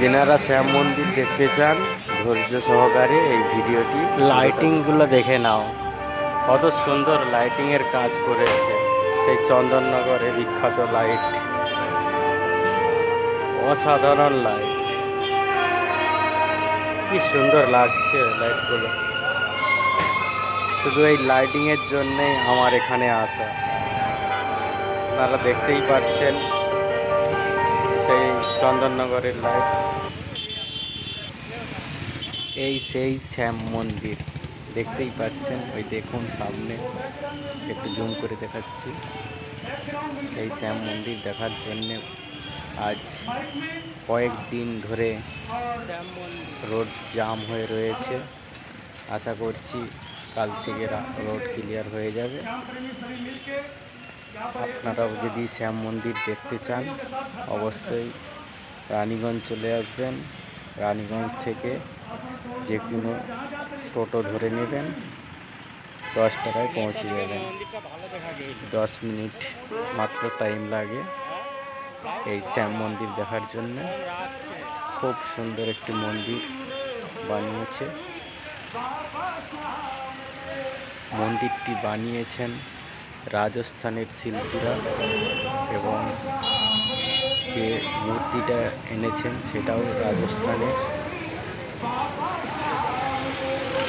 যেনারা শ্যাম মন্দির দেখতে চান, ধৈর্য সহকারে এই ভিডিওটি লাইটিংগুলো দেখে নাও। কত সুন্দর লাইটিংয়ের কাজ করেছে। সেই চন্দননগরে বিখ্যাত লাইট অসাধারণ লাইট কি সুন্দর লাগছে লাইটগুলো শুধু এই লাইটিংয়ের জন্যেই আমার এখানে আসা। আপনারা দেখতেই পাচ্ছেন সেই চন্দননগরের লাইট এই সেই শ্যাম মন্দির। দেখতেই পাচ্ছেন, ওই দেখুন সামনে। একটু জুম করে দেখাচ্ছি। এই শ্যাম মন্দির দেখার জন্য আজ কয়েকদিন ধরে রোড জাম হয়ে রয়েছে। আশা করছি কাল থেকে রোড ক্লিয়ার হয়ে যাবে। আপনারাও যদি শ্যাম মন্দির দেখতে চান, অবশ্যই রানীগঞ্জ চলে আসবেন। রানীগঞ্জ থেকে যে কোনো টোটো ধরে নেবেন। দশ টাকায় পৌঁছে যাবেন। দশ মিনিট মাত্র টাইম লাগে এই শ্যাম মন্দির দেখার জন্য। খুব সুন্দর একটি মন্দির বানিয়েছে। মন্দিরটি বানিয়েছেন রাজস্থানের শিল্পীরা এবং যে মূর্তিটা এনেছেন সেটাও রাজস্থানের।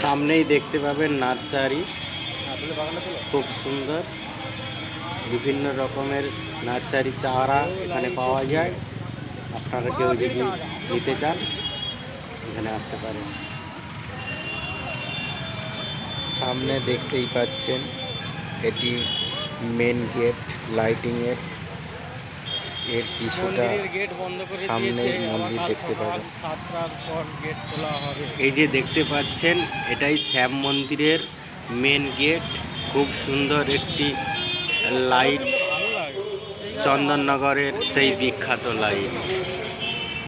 সামনেই দেখতে পাবেন নার্সারি। খুব সুন্দর। বিভিন্ন রকমের নার্সারি চারা এখানে পাওয়া যায়। আপনারা কেউ যদি নিতে চান, এখানে আসতে পারেন। সামনে দেখতেই পাচ্ছেন, এটি মেন গেট লাইটিংয়ের এর কিছুটা সামনে সামনেই মন্দির দেখতে পাবেন। সাতটার পর গেট খোলা হবে। এই যে দেখতে পাচ্ছেন এটাই শ্যাম মন্দিরের মেন গেট খুব সুন্দর একটি লাইট চন্দননগরের সেই বিখ্যাত লাইট